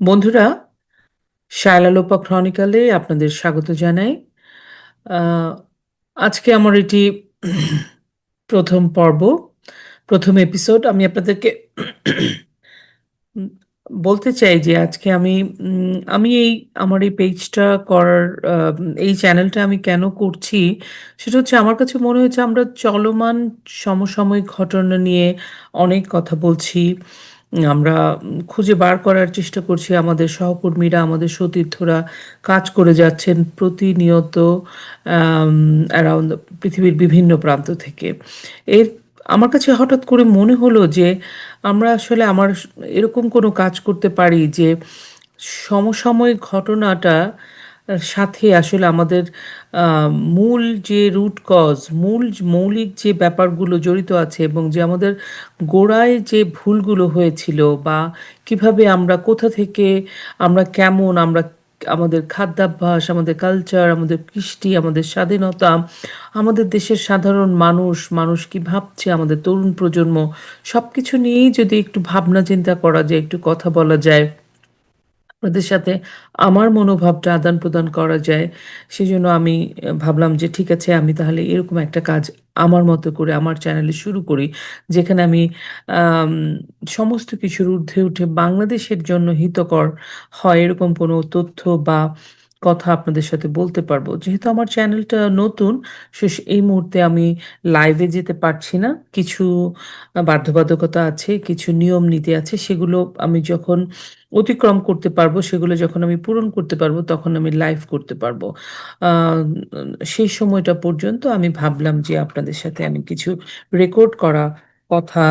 বন্ধুরা শায়লালোপা ক্রনিকালে আপনাদের স্বাগত জানাই। আজকে আমার এটি প্রথম পর্ব, প্রথম এপিসোড আমি আপনাদেরকে বলতে চাই যে আজকে আমি আমি এই, আমার এই পেজটা করার এই চ্যানেলটা আমি কেন করছি, সেটা হচ্ছে আমার কাছে মনে হয়েছে আমরা চলমান সমসাময়িক ঘটনা নিয়ে অনেক কথা বলছি। আমরা খুঁজে বার করার চেষ্টা করছি। আমাদের সহকর্মীরা, আমাদের সতীর্থরা কাজ করে যাচ্ছেন প্রতিনিয়ত অ্যারাউন্ড পৃথিবীর বিভিন্ন প্রান্ত থেকে। এর আমার কাছে হঠাৎ করে মনে হলো যে আমরা আসলে আমার এরকম কোনো কাজ করতে পারি যে সমসাময়িক ঘটনাটা সাথে আসলে আমাদের মূল যে রুট কজ মূল মৌলিক যে ব্যাপারগুলো জড়িত আছে এবং যে আমাদের গোড়ায় যে ভুলগুলো হয়েছিল বা কীভাবে আমরা কোথা থেকে, আমরা কেমন, আমরা আমাদের খাদ্যাভ্যাস, আমাদের কালচার আমাদের কৃষ্টি, আমাদের স্বাধীনতা, আমাদের দেশের সাধারণ মানুষ মানুষ কি ভাবছে, আমাদের তরুণ প্রজন্ম সব কিছু নিয়েই যদি একটু ভাবনা চিন্তা করা যায়, একটু কথা বলা যায় আপনাদের সাথে আমার মনোভাবটা আদান প্রদান করা যায়। সেজন্য আমি ভাবলাম যে ঠিক আছে, আমি তাহলে এরকম একটা কাজ আমার মতো করে আমার চ্যানেলে শুরু করি, যেখানে আমি, সমস্ত কিছুর ঊর্ধ্বে উঠে বাংলাদেশের জন্য হিতকর হয় এরকম কোনো তথ্য বা কথা আপনাদের সাথে বলতে পারব। যেহেতু আমার চ্যানেলটা নতুন, শেষ এই মুহূর্তে আমি লাইভে যেতে পারছি না। কিছু বাধ্যবাধকতা আছে, কিছু নিয়ম নীতি আছে, সেগুলো আমি যখন অতিক্রম করতে পারব, সেগুলো যখন আমি পূরণ করতে পারব, তখন আমি লাইভ করতে পারব। সেই সময়টা পর্যন্ত আমি ভাবলাম যে আপনাদের সাথে আমি কিছু রেকর্ড করা কথা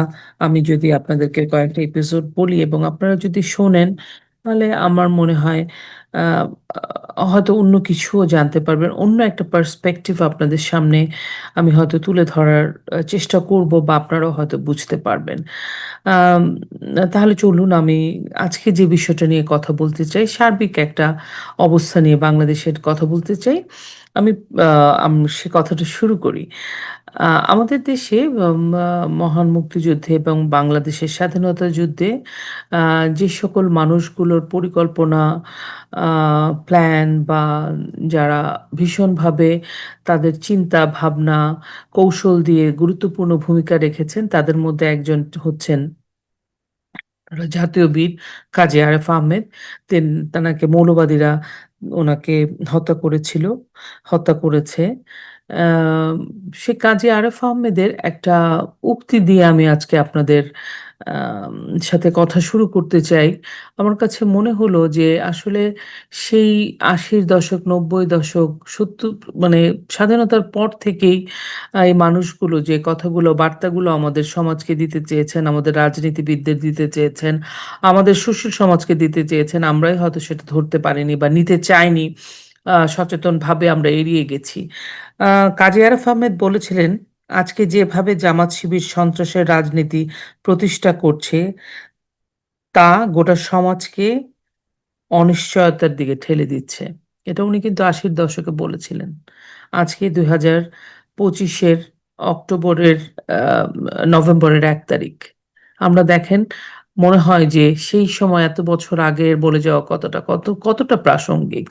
আমি যদি আপনাদেরকে কয়েকটা এপিসোড বলি এবং আপনারা যদি শোনেন, তাহলে আমার মনে হয় হয়তো অন্য কিছুও জানতে পারবেন, অন্য একটা পার্সপেক্টিভ আপনাদের সামনে আমি হয়তো তুলে ধরার চেষ্টা করব বা আপনারাও হয়তো বুঝতে পারবেন। তাহলে চলুন আমি আজকে যে বিষয়টা নিয়ে কথা বলতে চাই, সার্বিক একটা অবস্থা নিয়ে বাংলাদেশের কথা বলতে চাই। আমি সে কথাটা শুরু করি। আমাদের দেশে মহান মুক্তিযুদ্ধে এবং বাংলাদেশের স্বাধীনতা যুদ্ধে যে সকল মানুষগুলোর পরিকল্পনা প্ল্যান বা যারা ভীষণভাবে তাদের চিন্তা, ভাবনা, কৌশল দিয়ে গুরুত্বপূর্ণ ভূমিকা রেখেছেন, তাদের মধ্যে একজন হচ্ছেন জাতীয় বীর কাজী আরেফ আহমেদ। তেন, তানাকে মৌলবাদীরা ওনাকে হত্যা করেছিল, হত্যা করেছে। সে কাজী আরেফ আহমেদের একটা উক্তি দিয়ে আমি আজকে আপনাদের সাথে কথা শুরু করতে চাই। আমার কাছে মনে হলো যে আসলে সেই আশির দশক, নব্বই দশক, সত্তর মানে স্বাধীনতার পর থেকেই এই মানুষগুলো যে কথাগুলো, বার্তাগুলো আমাদের সমাজকে দিতে চেয়েছেন, আমাদের রাজনীতিবিদদের দিতে চেয়েছেন, আমাদের সুশীল সমাজকে দিতে চেয়েছেন, আমরাই হয়তো সেটা ধরতে পারিনি বা নিতে চাইনি সচেতনভাবে আমরা এড়িয়ে গেছি। কাজী আরাফ আহমেদ বলেছিলেন আজকে যেভাবে জামাত শিবির সন্ত্রাসের রাজনীতি প্রতিষ্ঠা করছে, তা গোটা সমাজকে অনিশ্চয়তার দিকে ঠেলে দিচ্ছে। এটা উনি কিন্তু আশির দশকে বলেছিলেন। আজকে দুই হাজার পঁচিশের অক্টোবরের নভেম্বরের এক তারিখ। আমরা দেখেন, মনে হয় যে সেই সময় এত বছর আগের বলে যাওয়া কতটা কত, কতটা প্রাসঙ্গিক।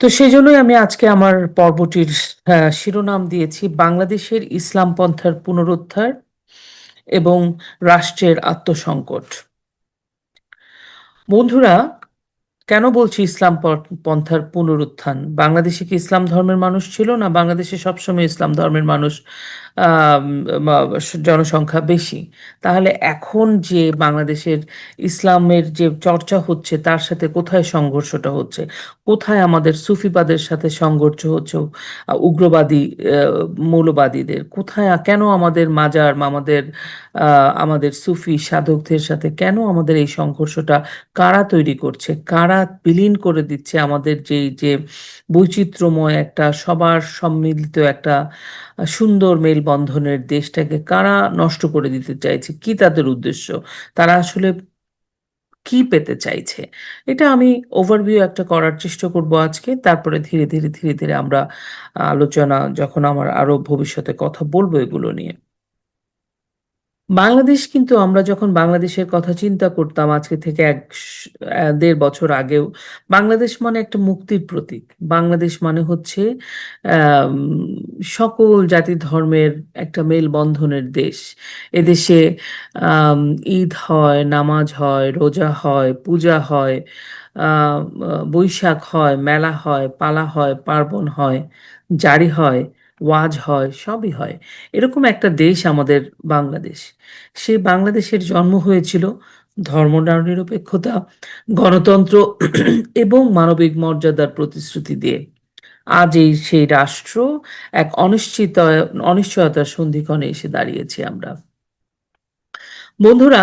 তো সেজন্যই আমি আজকে আমার পর্বটির শিরোনাম দিয়েছি, বাংলাদেশের ইসলাম পন্থার পুনরুদ্ধার এবং রাষ্ট্রের আত্মসংকট। বন্ধুরা, কেন বলছি ইসলাম পন্থার পুনরুত্থান? বাংলাদেশে কি ইসলাম ধর্মের মানুষ ছিল না? বাংলাদেশে সবসময় ইসলাম ধর্মের মানুষ জনসংখ্যা বেশি। তাহলে এখন যে বাংলাদেশের ইসলামের যে চর্চা হচ্ছে, তার সাথে কোথায় সংঘর্ষটা হচ্ছে? কোথায় আমাদের সুফিবাদের সাথে সংঘর্ষ হচ্ছে উগ্রবাদী মৌলবাদীদের? কোথায়, কেন আমাদের মাজার, আমাদের আমাদের সুফি সাধকদের সাথে কেন আমাদের এই সংঘর্ষটা কারা তৈরি করছে? কারা বিলীন করে দিচ্ছে আমাদের যে যে বৈচিত্র্যময় একটা, সবার সম্মিলিত একটা সুন্দর মেলবন্ধনের দেশটাকে কারা নষ্ট করে দিতে চাইছে? কি তাদের উদ্দেশ্য? তারা আসলে কি পেতে চাইছে? এটা আমি ওভারভিউ একটা করার চেষ্টা করব আজকে। তারপরে ধীরে ধীরে ধীরে ধীরে আমরা আলোচনা, যখন আমার আরও ভবিষ্যতে কথা বলব এগুলো নিয়ে। বাংলাদেশ কিন্তু আমরা যখন বাংলাদেশের কথা চিন্তা করতাম আজকে থেকে এক দেড় বছর আগেও, বাংলাদেশ মানে একটা মুক্তির প্রতীক। বাংলাদেশ মানে হচ্ছে সকল জাতি ধর্মের একটা মেলবন্ধনের দেশ। এদেশে ঈদ হয়, নামাজ হয়, রোজা হয়, পূজা হয় বৈশাখ হয়, মেলা হয়, পালা হয়, পার্বণ হয়, জারি হয়। ওয়াজ হয়, সবই হয়। এরকম একটা দেশ আমাদের বাংলাদেশ। সে বাংলাদেশের জন্ম হয়েছিল ধর্ম নিরপেক্ষতা গণতন্ত্র এবং মানবিক মর্যাদার প্রতিশ্রুতি দিয়ে। আজ এই সেই রাষ্ট্র এক অনিশ্চিত, অনিশ্চয়তার সন্ধিক্ষণে এসে দাঁড়িয়েছি আমরা। বন্ধুরা,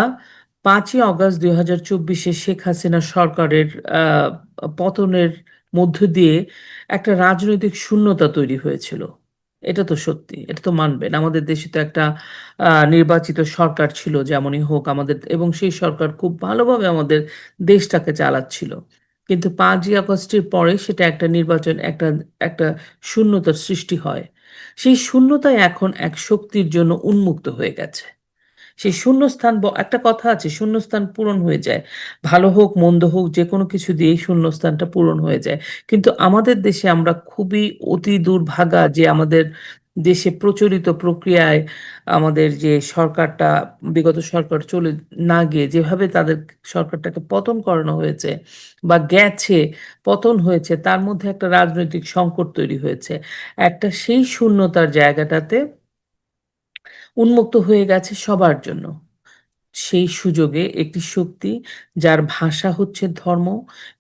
পাঁচই অগস্ট দুই হাজার চব্বিশে শেখ হাসিনা সরকারের পতনের মধ্য দিয়ে একটা রাজনৈতিক শূন্যতা তৈরি হয়েছিল। এটা তো সত্যি, এটা তো মানবেন। আমাদের দেশে তো একটা নির্বাচিত সরকার ছিল যেমনই হোক আমাদের, এবং সেই সরকার খুব ভালোভাবে আমাদের দেশটাকে চালাচ্ছিল। কিন্তু পাঁচই আগস্টের পরে সেটা একটা নির্বাচন, একটা একটা শূন্যতার সৃষ্টি হয়। সেই শূন্যতায় এখন এক শক্তির জন্য উন্মুক্ত হয়ে গেছে। সেই শূন্যস্থান একটা কথা আছে, শূন্যস্থান পূরণ হয়ে যায়। ভালো হোক, মন্দ হোক যে কোনো কিছু দিয়েই শূন্যস্থানটা পূরণ হয়ে যায়। কিন্তু আমাদের দেশে আমরা খুবই অতি দুর্ভাগা যে আমাদের দেশে প্রচলিত প্রক্রিয়ায় আমাদের যে সরকারটা, বিগত সরকার চলে না গিয়ে যেভাবে তাদের সরকারটাকে পতন করানো হয়েছে বা গেছে, পতন হয়েছে, তার মধ্যে একটা রাজনৈতিক সংকট তৈরি হয়েছে। একটা সেই শূন্যতার জায়গাটাতে উন্মুক্ত হয়ে গেছে সবার জন্য। সেই সুযোগে একটি শক্তি যার ভাষা হচ্ছে ধর্ম,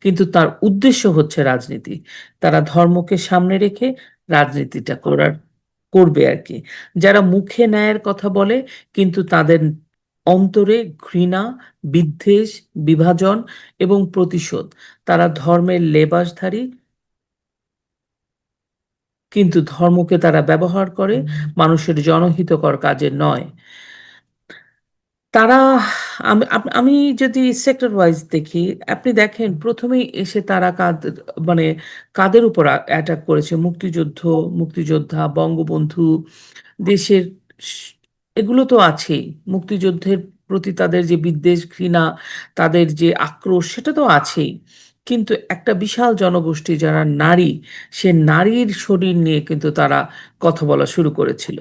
কিন্তু তার উদ্দেশ্য হচ্ছে রাজনীতি। তারা ধর্মকে সামনে রেখে রাজনীতিটা করার, করবে আর কি। যারা মুখে ন্যায়ের কথা বলে, কিন্তু তাদের অন্তরে ঘৃণা, বিদ্বেষ, বিভাজন এবং প্রতিশোধ। তারা ধর্মের লেবাসধারী কিন্তু ধর্মকে তারা ব্যবহার করে মানুষের জনহিতকর কাজে নয়। তারা, আমি আমি যদি সেক্টর ওয়াইজ দেখি, আপনি দেখেন প্রথমেই এসে তারা কাদের মানে কাদের উপর অ্যাটাক করেছে। মুক্তিযুদ্ধ, মুক্তিযোদ্ধা, বঙ্গবন্ধু, দেশের এগুলো তো আছেই। মুক্তিযুদ্ধের প্রতি তাদের যে বিদ্বেষ ঘৃণা, তাদের যে আক্রোশ, সেটা তো আছেই। কিন্তু একটা বিশাল জনগোষ্ঠী যারা নারী, সে নারীর শরীর নিয়ে কিন্তু তারা কথা বলা শুরু করেছিল।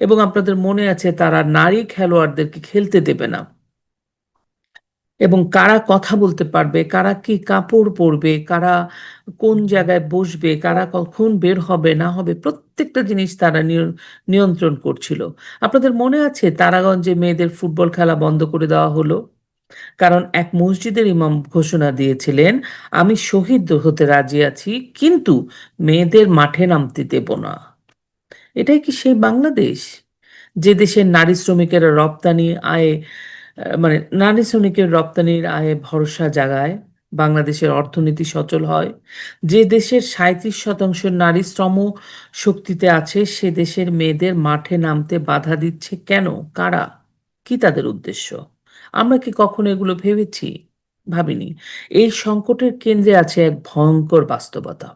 এবং আপনাদের মনে আছে তারা নারী খেলোয়াড়দেরকে খেলতে দেবে না। এবং কারা কথা বলতে পারবে, কারা কি কাপড় পরবে, কারা কোন জায়গায় বসবে, কারা কখন বের হবে, না হবে, প্রত্যেকটা জিনিস তারা নিয়- নিয়ন্ত্রণ করছিল। আপনাদের মনে আছে তারাগঞ্জে মেয়েদের ফুটবল খেলা বন্ধ করে দেওয়া হলো? কারণ এক মসজিদের ইমাম ঘোষণা দিয়েছিলেন, আমি শহীদ হতে রাজি আছি, কিন্তু মেয়েদের মাঠে নামতে দেব না। এটাই কি সেই বাংলাদেশ? যে দেশের নারী শ্রমিকেরা রপ্তানি আয়ে মানে নারী শ্রমিকের রপ্তানির আয়ে ভরসা জাগায়, বাংলাদেশের অর্থনীতি সচল হয়, যে দেশের সাঁইত্রিশ শতাংশ নারী শ্রম শক্তিতে আছে, সে দেশের মেয়েদের মাঠে নামতে বাধা দিচ্ছে কেন? কারা? কি তাদের উদ্দেশ্য? আমরা কি কখনো এগুলো ভেবেছি? ভাবিনি। এই সংকটের কেন্দ্রে আছে এক ভয়ঙ্কর বাস্তবতা।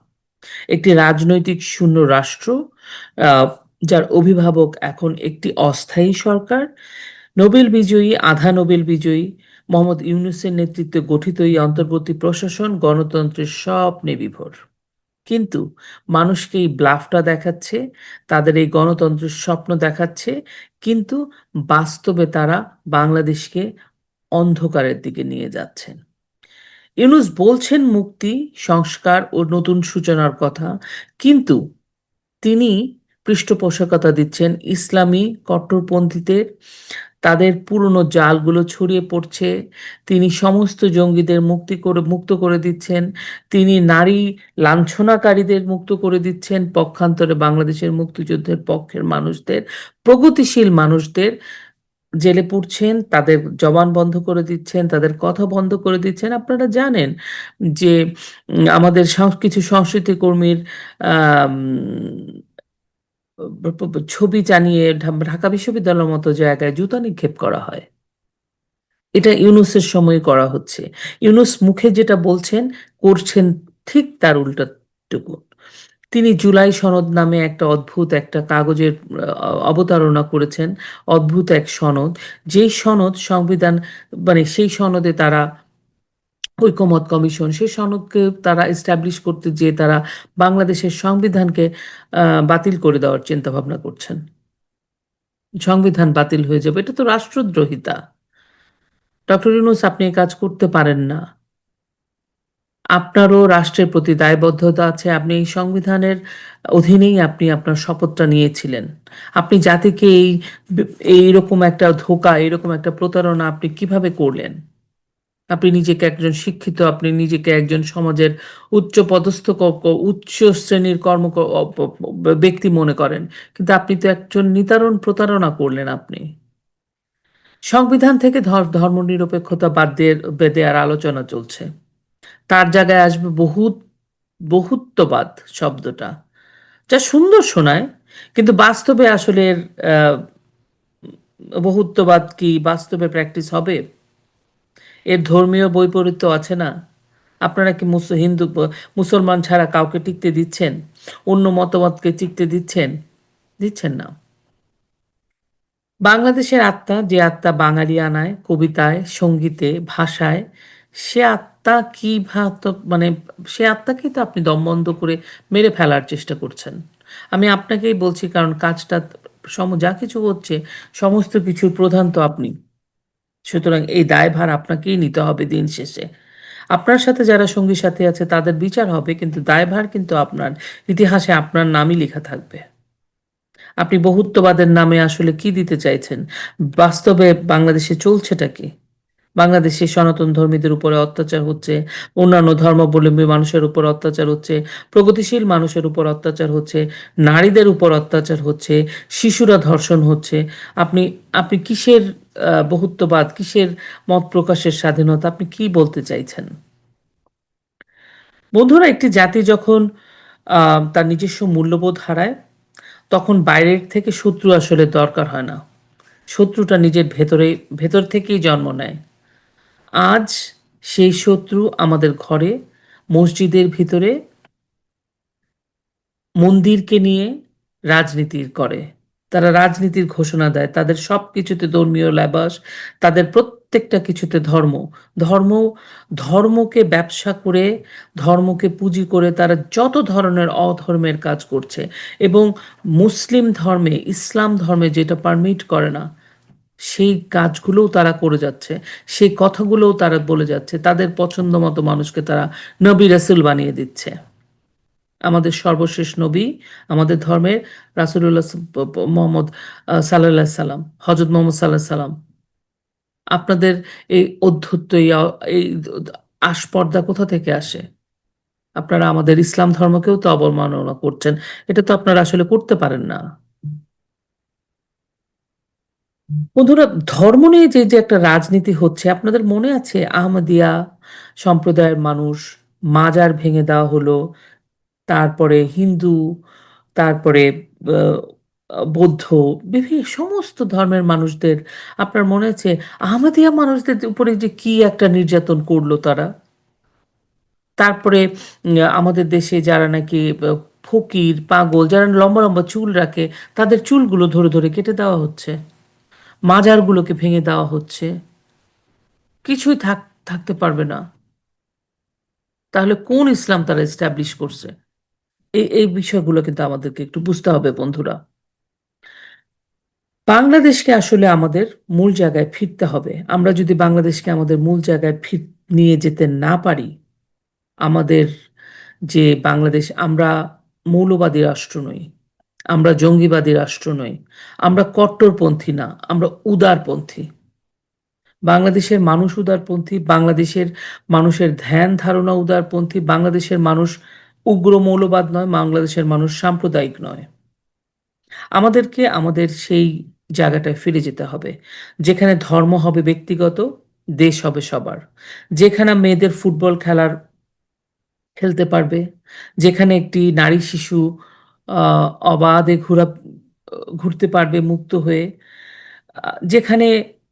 একটি রাজনৈতিক শূন্য রাষ্ট্র যার অভিভাবক এখন একটি অস্থায়ী সরকার। নোবেল বিজয়ী, আধা নোবেল বিজয়ী মোহাম্মদ ইউনুসের নেতৃত্বে গঠিত এই অন্তর্বর্তী প্রশাসন গণতন্ত্রের স্বপ্নে বিভোর। কিন্তু মানুষকে এই ব্লাফটা দেখাচ্ছে, তাদের এই গণতন্ত্রের স্বপ্ন দেখাচ্ছে, কিন্তু বাস্তবে তারা বাংলাদেশকে অন্ধকারের দিকে নিয়ে যাচ্ছেন। ইউনুস বলছেন মুক্তি, সংস্কার ও নতুন সূচনার কথা, কিন্তু তিনি পৃষ্ঠপোষকতা দিচ্ছেন ইসলামী কট্টরপন্থীদের তাদের পুরনো জালগুলো ছড়িয়ে পড়ছে। তিনি সমস্ত জঙ্গিদের মুক্তি করে, মুক্ত করে দিচ্ছেন। তিনি নারী লাঞ্ছনাকারীদের মুক্ত করে দিচ্ছেন। পক্ষান্তরে বাংলাদেশের মুক্তিযুদ্ধের পক্ষের মানুষদের, প্রগতিশীল মানুষদের জেলে পুরছেন তাদের জবান বন্ধ করে দিচ্ছেন, তাদের কথা বন্ধ করে দিচ্ছেন। আপনারা জানেন যে আমাদের কিছু সংস্কৃতি কর্মীর ছবি জানিয়ে ঢাকা বিশ্ববিদ্যালয়ের মতো জায়গায় জুতা নিক্ষেপ করা হয় এটা ইউনুসের সময় করা হচ্ছে ইউনুস মুখে যেটা বলছেন, করছেন ঠিক তার উল্টাটুকু তিনি জুলাই সনদ নামে একটা অদ্ভুত একটা কাগজের অবতারণা করেছেন। অদ্ভুত এক সনদ। যেই সনদ সংবিধান মানে সেই সনদে তারা ঐকমত্য কমিশন সেই সনদকে তারা এস্টাবলিশ করতে যেয়ে তারা বাংলাদেশের সংবিধানকে বাতিল করে দেওয়ার চিন্তা ভাবনা করছেন। সংবিধান বাতিল হয়ে যাবে। এটা তো রাষ্ট্রদ্রোহিতা। ডক্টর ইউনুস আপনি কাজ করতে পারেন না। আপনারও রাষ্ট্রের প্রতি দায়বদ্ধতা আছে। আপনি এই সংবিধানের অধীনেই আপনি আপনার শপথটা নিয়েছিলেন। আপনি জাতিকে এই এইরকম একটা ধোঁকা, এরকম একটা প্রতারণা আপনি কীভাবে করলেন? আপনি নিজেকে একজন শিক্ষিত, আপনি নিজেকে একজন সমাজের উচ্চ পদস্থ উচ্চ শ্রেণির কর্ম ব্যক্তি মনে করেন। কিন্তু আপনি তো একজন নিতারণ প্রতারণা করলেন আপনি। সংবিধান থেকে ধর ধর্মনিরপেক্ষতা বাদ দিয়ে দেওয়ার আলোচনা চলছে। তার জায়গায় আসবে বহুত বহুত্ববাদ শব্দটা। যা সুন্দর শোনায় কিন্তু বাস্তবে আসলে বহুত্ববাদ কি বাস্তবে প্র্যাকটিস হবে? এর ধর্মীয় বৈপরীত্য আছে না? আপনারা কি মুস হিন্দু মুসলমান ছাড়া কাউকে টিকতে দিচ্ছেন? অন্য মতবাদকে টিকতে দিচ্ছেন? দিচ্ছেন না। বাংলাদেশের আত্মা যে আত্মা বাঙালি আনায় কবিতায়, সঙ্গীতে, ভাষায় সে আত্মা কি মানে সে আত্মাকেই তো আপনি দমবন্ধ করে মেরে ফেলার চেষ্টা করছেন। আমি আপনাকেই বলছি কারণ কাজটা সম যা কিছু হচ্ছে সমস্ত কিছুর প্রধান তো আপনি। সুতরাং এই দায়ভার আপনাকেই নিতে হবে দিন শেষে। আপনার সাথে যারা সঙ্গী সাথী আছে তাদের বিচার হবে কিন্তু দায়ভার কিন্তু আপনার। ইতিহাসে আপনার নামই লেখা থাকবে। আপনি বহুত্ববাদের নামে আসলে কি দিতে চাইছেন? বাস্তবে বাংলাদেশে চলছেটা কি? বাংলাদেশে সনাতন ধর্মীদের উপরে অত্যাচার হচ্ছে, অন্যান্য ধর্মাবলম্বী মানুষের উপর অত্যাচার হচ্ছে, প্রগতিশীল মানুষের উপর অত্যাচার হচ্ছে, নারীদের উপর অত্যাচার হচ্ছে, শিশুরা ধর্ষণ হচ্ছে। আপনি আপনি কিসের বহুত্ববাদ, কিসের মত প্রকাশের স্বাধীনতা আপনি কি বলতে চাইছেন? বন্ধুরা একটি জাতি যখন তার নিজস্ব মূল্যবোধ হারায়, তখন বাইরের থেকে শত্রু আসলে দরকার হয় না। শত্রুটা নিজের ভেতরে ভেতর থেকেই জন্ম নেয়। আজ সেই শত্রু আমাদের ঘরে, মসজিদের ভিতরে মন্দিরকে নিয়ে রাজনীতির করে। তারা রাজনীতির ঘোষণা দেয়। তাদের সব কিছুতে ধর্মীয় লেবাস, তাদের প্রত্যেকটা কিছুতে ধর্ম। ধর্ম ধর্মকে ব্যবসা করে, ধর্মকে পুঁজি করে তারা যত ধরনের অধর্মের কাজ করছে এবং মুসলিম ধর্মে, ইসলাম ধর্মে যেটা পারমিট করে না, সেই কাজগুলোও তারা করে যাচ্ছে। সেই কথাগুলোও তারা বলে যাচ্ছে। তাদের পছন্দমতো মানুষকে তারা নবী রাসূল বানিয়ে দিচ্ছে। আমাদের সর্বশেষ নবী, আমাদের ধর্মের প মোহাম্মদ আ সাল্লাল্লাহু সাল্লাম, হযরত মোহাম্মদ সাল্লাল্লাহু সাল্লাম। আপনাদের এই অধ্যত্ব এই আ এই দ দ কোথা থেকে আসে? আপনারা আমাদের ইসলাম ধর্মকেও তো অবমাননা করছেন। এটা তো আপনারা আসলে করতে পারেন না। বন্ধুরা ধর্ম নিয়ে যে, যে একটা রাজনীতি হচ্ছে আপনাদের মনে আছে আহমদিয়া সম্প্রদায়ের মানুষ মাজার ভেঙে দেওয়া হলো। তারপরে হিন্দু, তারপরে বৌদ্ধ বিভিন্ন সমস্ত ধর্মের মানুষদের আপনার মনে আছে আহমদিয়া মানুষদের উপরে যে কি একটা নির্যাতন করল তারা? তারপরে আমাদের দেশে যারা নাকি ফকির, পাগল যারা লম্বা, লম্বা চুল রাখে তাদের চুলগুলো ধরে, ধরে কেটে দেওয়া হচ্ছে। মাজারগুলোকে ভেঙে দেওয়া হচ্ছে। কিছুই থাক থাকতে পারবে না। তাহলে কোন ইসলাম তারা এস্টাবলিশ করছে? এই, এই বিষয়গুলো কিন্তু আমাদেরকে একটু বুঝতে হবে বন্ধুরা। বাংলাদেশকে আসলে আমাদের মূল জায়গায় ফিরতে হবে। আমরা যদি বাংলাদেশকে আমাদের মূল জায়গায় ফির নিয়ে যেতে না পারি, আমাদের যে বাংলাদেশ আমরা মৌলবাদী রাষ্ট্র নই। আমরা জঙ্গিবাদী রাষ্ট্র নই। আমরা কট্টরপন্থী না, আমরা উদারপন্থী। বাংলাদেশের মানুষ উদারপন্থী, বাংলাদেশের মানুষের ধ্যান ধারণা উদারপন্থী, বাংলাদেশের মানুষ উগ্র মৌলবাদ নয়, বাংলাদেশের মানুষ সাম্প্রদায়িক নয়। আমাদেরকে আমাদের সেই জায়গাটায় ফিরে যেতে হবে। যেখানে ধর্ম হবে ব্যক্তিগত, দেশ হবে সবার। যেখানে মেয়েদের ফুটবল খেলার খেলতে পারবে, যেখানে একটি নারী শিশু অবাধে ঘুরা ঘুরতে পারবে মুক্ত হয়ে। যেখানে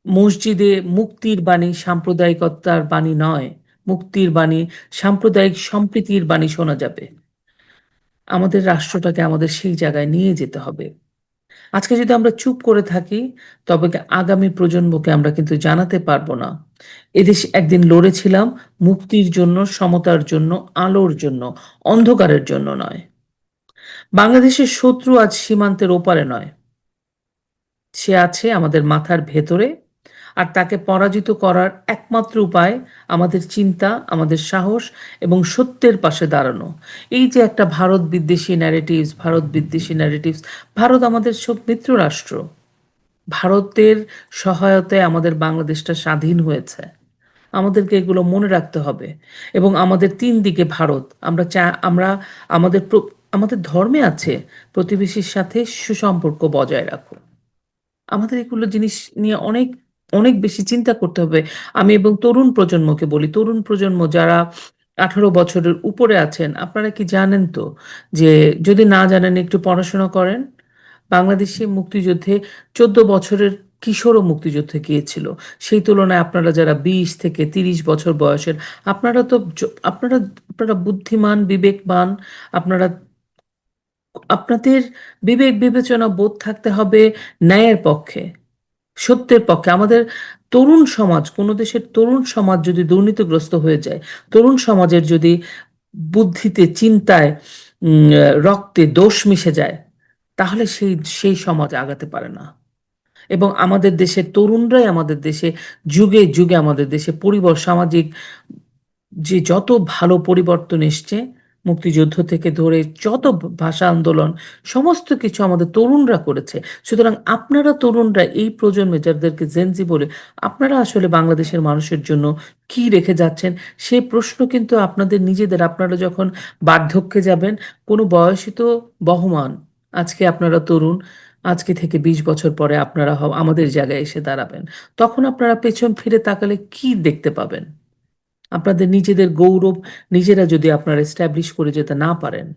মসজিদে মুক্তির বাণী সাম্প্রদায়িকতার বাণী নয়, মুক্তির বাণী, সাম্প্রদায়িক সম্প্রীতির বাণী শোনা যাবে। আমাদের রাষ্ট্রটাকে আমাদের সেই জায়গায় নিয়ে যেতে হবে। আজকে যদি আমরা চুপ করে থাকি, তবে আগামী প্রজন্মকে আমরা কিন্তু জানাতে পারব না। এদেশ একদিন লড়েছিলাম মুক্তির জন্য, সমতার জন্য, আলোর জন্য, অন্ধকারের জন্য নয়। বাংলাদেশের শত্রু আজ সীমান্তের ওপারে নয়। সে আছে আমাদের মাথার ভেতরে আর তাকে পরাজিত করার একমাত্র উপায় আমাদের চিন্তা, আমাদের সাহস এবং সত্যের পাশে দাঁড়ানো। এই যে একটা ভারত বিদ্বেষী ন্যারেটিভস ভারত বিদ্বেষী ন্যারেটিভস ভারত আমাদের সব মিত্র রাষ্ট্র। ভারতের সহায়তায় আমাদের বাংলাদেশটা স্বাধীন হয়েছে। আমাদেরকে এগুলো মনে রাখতে হবে এবং আমাদের তিন দিকে ভারত। আমরা চা, আমরা আমাদের আমাদের ধর্মে আছে প্রতিবেশীর সাথে সুসম্পর্ক বজায় রাখো। আমাদের এগুলো জিনিস নিয়ে অনেক অনেক বেশি চিন্তা করতে হবে। আমি এবং তরুণ প্রজন্মকে বলি, তরুণ প্রজন্ম যারা আঠারো বছরের উপরে আছেন, আপনারা কি জানেন তো যে যদি না জানেন একটু পড়াশোনা করেন? বাংলাদেশে মুক্তিযুদ্ধে চোদ্দ বছরের কিশোরও মুক্তিযুদ্ধে গিয়েছিল। সেই তুলনায় আপনারা যারা বিশ থেকে তিরিশ বছর বয়সের, আপনারা তো আপনারা আপনারা বুদ্ধিমান, বিবেকবান, আপনারা, আপনাদের বিবেক বিবেচনা বোধ থাকতে হবে ন্যায়ের পক্ষে। সত্যের পক্ষে। আমাদের তরুণ সমাজ, কোনো দেশের তরুণ সমাজ যদি দুর্নীতিগ্রস্ত হয়ে যায়, তরুণ সমাজের যদি বুদ্ধিতে, চিন্তায় রক্তে দোষ মিশে যায়, তাহলে সেই সেই সমাজ আগাতে পারে না। এবং আমাদের দেশের তরুণরাই আমাদের দেশে যুগে যুগে আমাদের দেশে পরিবর, সামাজিক যে যত ভালো পরিবর্তন এসছে মুক্তিযুদ্ধ থেকে ধরে যত ভাষা আন্দোলন, সমস্ত কিছু আমাদের তরুণরা করেছে। সুতরাং আপনারা তরুণরা এই প্রজন্মে যাদেরকে জেনজি বলে, আপনারা আসলে বাংলাদেশের মানুষের জন্য কি রেখে যাচ্ছেন? সে প্রশ্ন কিন্তু আপনাদের নিজেদের। আপনারা যখন বার্ধক্যে যাবেন, কোনো বয়সই তো বহমান। আজকে আপনারা তরুণ, আজকে থেকে ২০ বছর পরে আপনারা আমাদের জায়গায় এসে দাঁড়াবেন। তখন আপনারা পেছন ফিরে তাকালে কি দেখতে পাবেন? আপনাদের নিজেদের গৌরব নিজেরা যদি আপনারা এস্টাবলিশ করে যেতে না পারেন।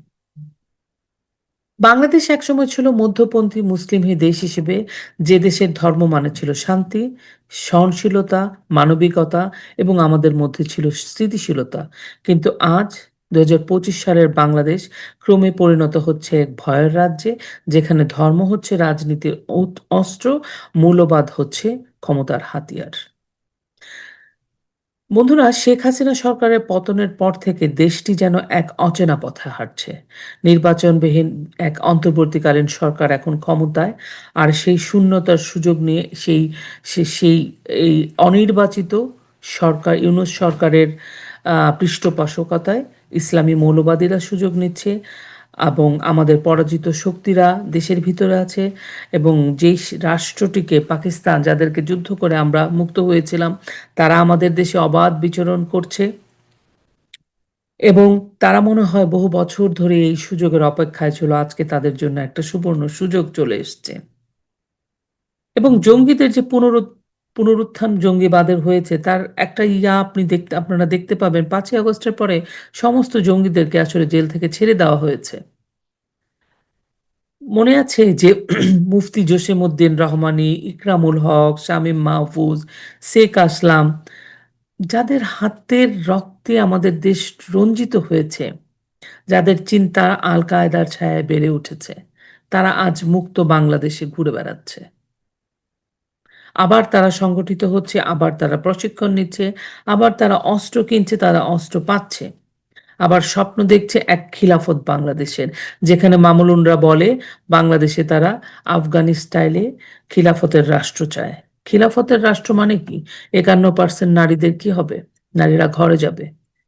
বাংলাদেশ একসময় ছিল মধ্যপন্থী মুসলিম দেশ হিসেবে যে দেশের ধর্ম মানে ছিল শান্তি, সহনশীলতা, মানবিকতা এবং আমাদের মধ্যে ছিল স্থিতিশীলতা। কিন্তু আজ দু হাজার পঁচিশ সালের বাংলাদেশ ক্রমে পরিণত হচ্ছে এক ভয়ের রাজ্যে, যেখানে ধর্ম হচ্ছে রাজনীতির অস্ত্র, মূল্যবাদ হচ্ছে ক্ষমতার হাতিয়ার। বন্ধুরা, শেখ হাসিনা সরকারের পতনের পর থেকে দেশটি যেন এক অচেনা পথে হাঁটছে। নির্বাচনবিহীন এক অন্তর্বর্তীকালীন সরকার এখন ক্ষমতায়, আর সেই শূন্যতার সুযোগ নিয়ে সেই সেই, এই অনির্বাচিত সরকার, ইউনুস সরকারের পৃষ্ঠপোষকতায় ইসলামী মৌলবাদীরা সুযোগ নিচ্ছে। এবং আমাদের পরাজিত শক্তিরা দেশের ভিতরে আছে এবং যেই রাষ্ট্রটিকে পাকিস্তান যাদেরকে যুদ্ধ করে আমরা মুক্ত হয়েছিলাম, তারা আমাদের দেশে অবাধ বিচরণ করছে। এবং তারা মনে হয় বহু বছর ধরে এই সুযোগের অপেক্ষায় ছিল, আজকে তাদের জন্য একটা সুবর্ণ সুযোগ চলে এসছে। এবং জঙ্গিদের যে পুনরুৎ পুনরুত্থান জঙ্গিবাদের হয়েছে, তার একটা ইয়া আপনি দেখতে, আপনারা দেখতে পাবেন, পাঁচই আগস্টের পরে সমস্ত জঙ্গিদেরকে আসলে জেল থেকে ছেড়ে দেওয়া হয়েছে। মনে আছে যে মুফতি জসিমউদ্দিন রহমানি, ইকরামুল হক, শামীম মাহফুজ, শেখ আসলাম, যাদের হাতের রক্তে আমাদের দেশ রঞ্জিত হয়েছে, যাদের চিন্তা আল কায়দার ছায়ায় বেড়ে উঠেছে, তারা আজ মুক্ত বাংলাদেশে ঘুরে বেড়াচ্ছে। আবার তারা সংগঠিত হচ্ছে, আবার তারা প্রশিক্ষণ নিচ্ছে, আবার তারা অস্ত্র কিনছে, তারা অস্ত্র পাচ্ছে। আবার স্বপ্ন দেখছে এক খিলাফত বাংলাদেশের, যেখানে মামুলুনরা বলে, বাংলাদেশে তারা আফগানি স্টাইলে খিলাফতের রাষ্ট্র চায়। খিলাফতের রাষ্ট্র মানে কি? একান্ন পার্সেন্ট নারীদের কি হবে? নারীরা ঘরে যাবে,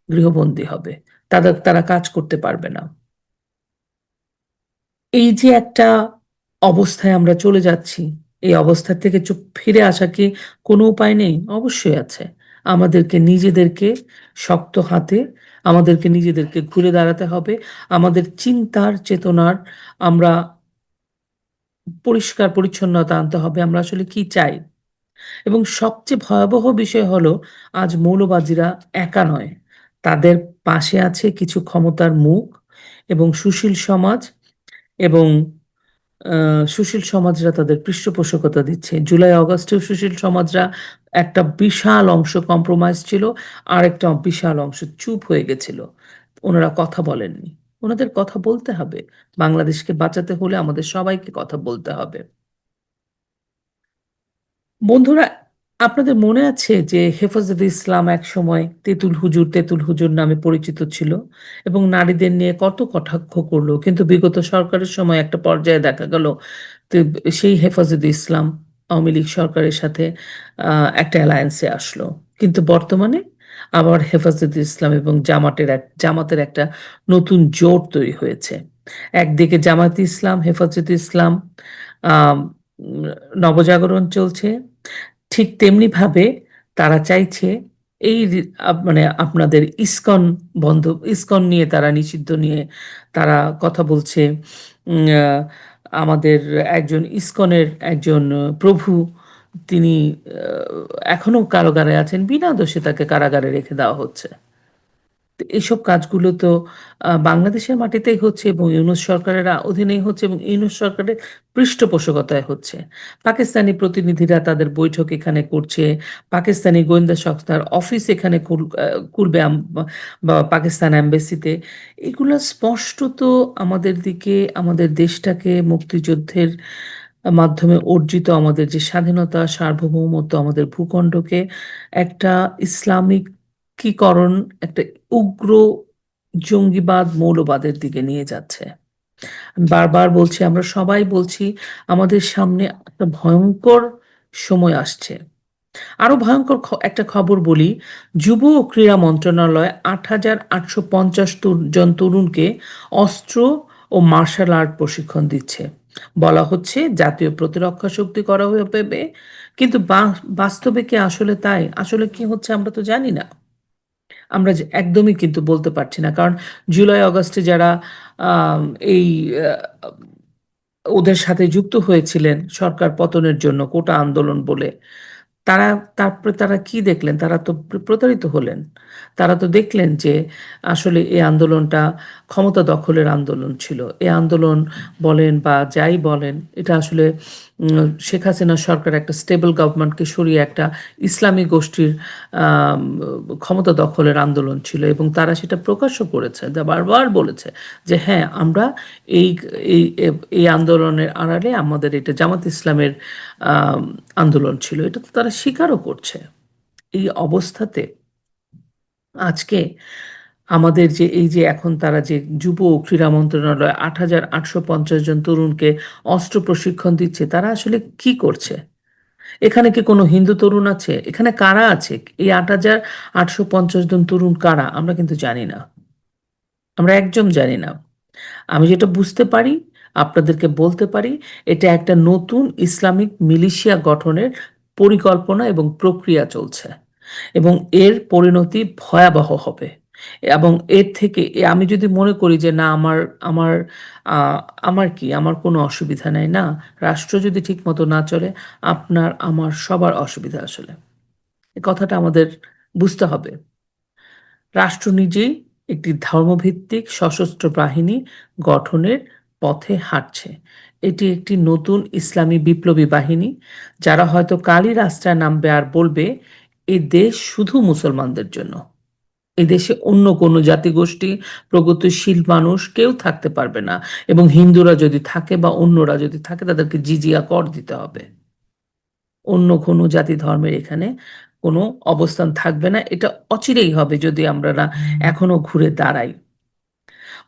গৃহবন্দী হবে, তাদের, তারা কাজ করতে পারবে না। এই যে একটা অবস্থায় আমরা চলে যাচ্ছি এই অবস্থা থেকে চুপ ফিরে আসা কি কোনো উপায় নেই? অবশ্যই আছে। আমাদেরকে নিজেদেরকে শক্ত হাতে, আমাদেরকে নিজেদেরকে ঘুরে দাঁড়াতে হবে। আমাদের চিন্তার চেতনার আমরা পরিষ্কার পরিচ্ছন্নতা আনতে হবে। আমরা আসলে কি চাই? এবং সবচেয়ে ভয়াবহ বিষয় হলো, আজ মৌলবাদীরা একা নয়। তাদের পাশে আছে কিছু ক্ষমতার মুখ এবং সুশীল সমাজ এবং সুশীল সমাজরা তাদের পৃষ্ঠপোষকতা দিচ্ছে। জুলাই অগস্টেও সুশীল সমাজরা একটা বিশাল অংশ কম্প্রোমাইজ ছিল আর একটা বিশাল অংশ চুপ হয়ে গেছিল। ওনারা কথা বলেননি। ওনাদের কথা বলতে হবে। বাংলাদেশকে বাঁচাতে হলে আমাদের সবাইকে কথা বলতে হবে। বন্ধুরা আপনাদের মনে আছে যে হেফাজতে ইসলাম এক সময় তেঁতুল হুজুর তেতুল হুজুর নামে পরিচিত ছিল এবং নারীদের নিয়ে কত কটাক্ষ করল? কিন্তু বিগত সরকারের সময় একটা পর্যায়ে দেখা গেল সেই হেফাজতে ইসলাম আওয়ামী লীগ সরকারের সাথে একটা অ্যালায়েন্সে আসলো। কিন্তু বর্তমানে আবার হেফাজত ইসলাম এবং জামাতের এক, জামাতের একটা নতুন জোট তৈরি হয়েছে। একদিকে জামাতে ইসলাম, হেফাজত ইসলাম নবজাগরণ চলছে। ঠিক তেমনিভাবে তারা চাইছে এই মানে আপনাদের ইস্কন বন্ধ, ইসকন নিয়ে তারা নিষিদ্ধ নিয়ে তারা কথা বলছে। আমাদের একজন ইস্কনের একজন প্রভু, তিনি এখনও কারাগারে আছেন। বিনা দোষে তাকে কারাগারে রেখে দেওয়া হচ্ছে। এইসব কাজগুলো তো বাংলাদেশের মাটিতেই হচ্ছে এবং ইউনুস সরকারের অধীনেই হচ্ছে এবং ইউনুস সরকারের পৃষ্ঠপোষকতায় হচ্ছে। পাকিস্তানি প্রতিনিধিরা তাদের বৈঠক এখানে করছে, পাকিস্তানি গোয়েন্দা সংস্থার অফিস এখানে করবে বা পাকিস্তান অ্যাম্বাসিতে। এগুলো স্পষ্টত আমাদের দিকে, আমাদের দেশটাকে মুক্তিযুদ্ধের মাধ্যমে অর্জিত আমাদের যে স্বাধীনতা, সার্বভৌমত্ব, আমাদের ভূখণ্ডকে একটা ইসলামিক একীকরণ একটা উগ্র জঙ্গিবাদ মৌলবাদের দিকে নিয়ে যাচ্ছে। বারবার বলছি, আমরা সবাই বলছি, আমাদের সামনে একটা ভয়ঙ্কর সময় আসছে। আরও ভয়ঙ্কর একটা খবর বলি, যুব ও ক্রীড়া মন্ত্রণালয় আট হাজার আটশো পঞ্চাশ জন তরুণকে অস্ত্র ও মার্শাল আর্ট প্রশিক্ষণ দিচ্ছে। বলা হচ্ছে, জাতীয় প্রতিরক্ষা শক্তি করা হবে কিন্তু বাস্তবে কি আসলে তাই? আসলে কি হচ্ছে আমরা তো জানি না। আমরা একদমই কিন্তু বলতে পারছি না। কারণ জুলাই, অগস্টে যারা এই ওদের সাথে যুক্ত হয়েছিলেন সরকার পতনের জন্য কোটা আন্দোলন বলে, তারা, তারপরে তারা কি দেখলেন? তারা তো প্রতারিত হলেন। তারা তো দেখলেন যে আসলে এই আন্দোলনটা ক্ষমতা দখলের আন্দোলন ছিল। এই আন্দোলন বলেন বা যাই বলেন, এটা আসলে শেখ হাসিনা সরকার একটা স্টেবল গভর্নমেন্টকে সরিয়ে একটা ইসলামী গোষ্ঠীর ক্ষমতা দখলের আন্দোলন ছিল এবং তারা সেটা প্রকাশও করেছে বারবার বলেছে যে হ্যাঁ আমরা এই এই আন্দোলনের আড়ালে আমাদের এটা জামাত ইসলামের আন্দোলন ছিল। এটা তো তারা স্বীকারও করছে। এই অবস্থাতে আজকে আমাদের যে, এই যে এখন তারা যে যুব ও ক্রীড়া মন্ত্রণালয় আট হাজার আটশো পঞ্চাশ জন তরুণকে অস্ত্র প্রশিক্ষণ দিচ্ছে, তারা আসলে কি করছে? এখানে কি কোনো হিন্দু তরুণ আছে? এখানে কারা আছে? এই আট হাজার আটশো পঞ্চাশ জন তরুণ কারা? আমরা কিন্তু জানি না। আমরা একজন জানি না। আমি যেটা বুঝতে পারি, আপনাদেরকে বলতে পারি, এটা একটা নতুন ইসলামিক মিলিশিয়া গঠনের পরিকল্পনা এবং প্রক্রিয়া চলছে এবং এর পরিণতি ভয়াবহ হবে। এবং এর থেকে আমি যদি মনে করি যে না, আমার আমার আমার কি, আমার কোনো অসুবিধা নেই, না, রাষ্ট্র যদি ঠিক মতো না চলে, আপনার, আমার সবার অসুবিধা আসলে। এ কথাটা আমাদের বুঝতে হবে। রাষ্ট্র নিজেই একটি ধর্মভিত্তিক সশস্ত্র বাহিনী গঠনের পথে হাঁটছে। এটি একটি নতুন ইসলামী বিপ্লবী বাহিনী, যারা হয়তো কালই রাস্তায় নামবে আর বলবে এই দেশ শুধু মুসলমানদের জন্য। এই দেশে অন্য কোনো জাতিগোষ্ঠী, প্রগতিশীল মানুষ কেউ থাকতে পারবে না এবং হিন্দুরা যদি থাকে বা অন্যরা যদি থাকে, তাদেরকে জিজিয়া কর দিতে হবে। অন্য কোনো জাতি ধর্মের এখানে কোনো অবস্থান থাকবে না। এটা অচিরেই হবে যদি আমরা না এখনও ঘুরে দাঁড়াই।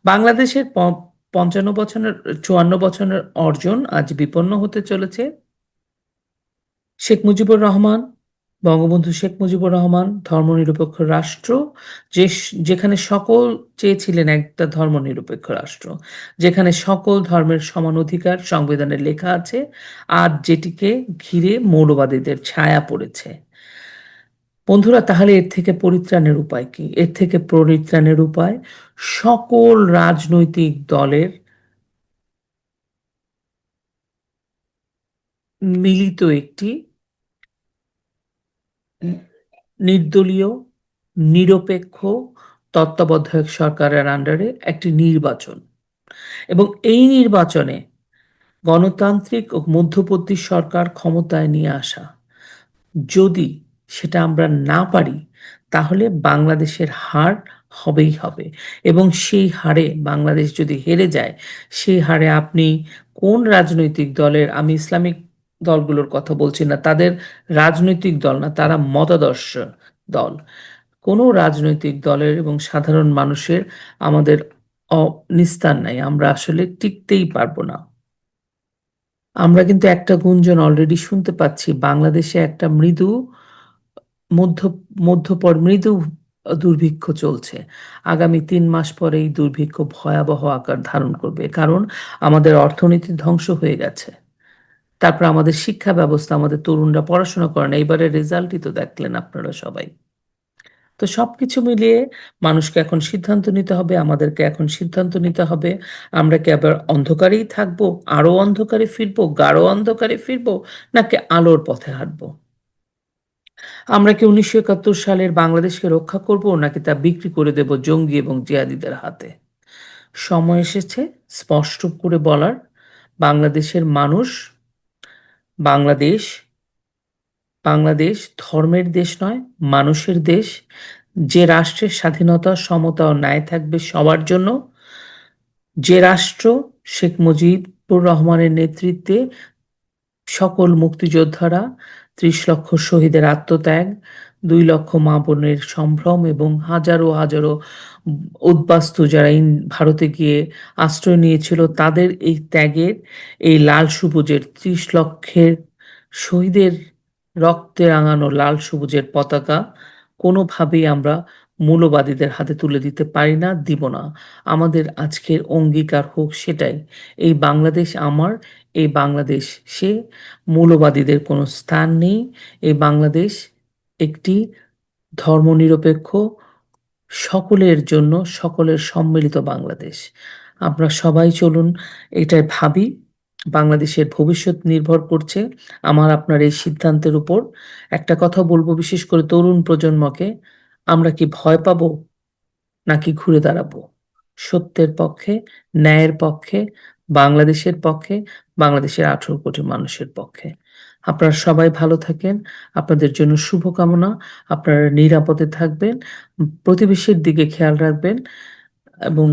বাংলাদেশের পঞ্চান্ন বছরের, চুয়ান্ন বছরের অর্জন আজ বিপন্ন হতে চলেছে। শেখ মুজিবুর রহমান বঙ্গবন্ধু শেখ মুজিবুর রহমান ধর্মনিরপেক্ষ রাষ্ট্র যে যেখানে সকল চেয়েছিলেন একটা ধর্মনিরপেক্ষ রাষ্ট্র, যেখানে সকল ধর্মের সমান অধিকার সংবিধানে লেখা আছে আর যেটিকে ঘিরে মৌলবাদীদের ছায়া পড়েছে। বন্ধুরা, তাহলে এর থেকে পরিত্রাণের উপায় কি? এর থেকে পরিত্রাণের উপায়, সকল রাজনৈতিক দলের মিলিত একটি নির্দলীয়, নিরপেক্ষ, তত্ত্বাবধায়ক সরকারের আন্ডারে একটি নির্বাচন। এবং এই নির্বাচনে গণতান্ত্রিক ও মধ্যবর্তী সরকার ক্ষমতায় নিয়ে আসা। যদি সেটা আমরা না পারি, তাহলে বাংলাদেশের হার হবেই হবে। এবং সেই হারে বাংলাদেশ যদি হেরে যায়, সেই হারে আপনি কোন রাজনৈতিক দলের, আমি ইসলামিক দলগুলোর কথা বলছি না, তাদের রাজনৈতিক দল না, তারা মতাদর্শ দল। কোনো রাজনৈতিক দলের এবং সাধারণ মানুষের আমাদের নিস্তার নাই, আমরা আসলে টিকতেই পারব না। আমরা কিন্তু একটা গুঞ্জন অলরেডি শুনতে পাচ্ছি, বাংলাদেশে একটা মৃদু, মধ্য, মধ্যপর মৃদু দুর্ভিক্ষ চলছে। আগামী তিন মাস পরে এই দুর্ভিক্ষ ভয়াবহ আকার ধারণ করবে, কারণ আমাদের অর্থনীতি ধ্বংস হয়ে গেছে। তারপর আমাদের শিক্ষা ব্যবস্থা, আমাদের তরুণরা পড়াশোনা করে না। এবারের রেজাল্টই তো দেখলেন আপনারা সবাই। তো সব কিছু মিলিয়ে মানুষকে এখন সিদ্ধান্ত নিতে হবে, আমাদেরকে এখন সিদ্ধান্ত নিতে হবে। আমরা কি আবার অন্ধকারেই থাকব? আরও অন্ধকারে ফিরবো? গাঢ় অন্ধকারে ফিরবো? নাকি আলোর পথে হাঁটবো? আমরা কি উনিশশো একাত্তর সালের বাংলাদেশকে রক্ষা করব, নাকি তা বিক্রি করে দেব জঙ্গি এবং জিহাদিদের হাতে? সময় এসেছে স্পষ্ট করে বলার। বাংলাদেশের মানুষ বাংলাদেশ বাংলাদেশ ধর্মের দেশ নয়, মানুষের দেশ। যে রাষ্ট্রের স্বাধীনতা, সমতা ও ন্যায় থাকবে সবার জন্য। যে রাষ্ট্র, শেখ মুজিবুর রহমানের নেতৃত্বে সকল মুক্তিযোদ্ধারা, ত্রিশ লক্ষ শহীদের আত্মত্যাগ দুই লক্ষ মা বোনের সম্ভ্রম এবং হাজারো হাজারো উদ্বাস্তু যারা ভারতে গিয়ে আশ্রয় নিয়েছিল, তাদের এই ত্যাগের, এই লাল সবুজের ত্রিশ লক্ষের শহীদের রক্তে রাঙানো লাল সবুজের পতাকা কোনোভাবেই আমরা মূলবাদীদের হাতে তুলে দিতে পারি না, দিব না। আমাদের আজকের অঙ্গীকার হোক সেটাই। এই বাংলাদেশ আমার, এই বাংলাদেশ সে। মূলবাদীদের কোনো স্থান নেই। এই বাংলাদেশ একটি ধর্মনিরপেক্ষ, সকলের জন্য সকলের সম্মিলিত বাংলাদেশ। আমরা সবাই চলুন এটাই ভাবি, বাংলাদেশের ভবিষ্যৎ নির্ভর করছে আমার, আপনার এই সিদ্ধান্তের উপর। একটা কথা বলব বিশেষ করে তরুণ প্রজন্মকে, আমরা কি ভয় পাবো নাকি ঘুরে দাঁড়াবো? সত্যের পক্ষে, ন্যায়ের পক্ষে, বাংলাদেশের পক্ষে, বাংলাদেশের আঠেরো কোটি মানুষের পক্ষে। আপনারা সবাই ভালো থাকেন, আপনাদের জন্য শুভকামনা, আপনারা নিরাপদে থাকবেন, প্রতিবেশীর দিকে খেয়াল রাখবেন এবং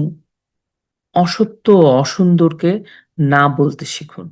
অসত্য অসুন্দরকে না বলতে শিখুন।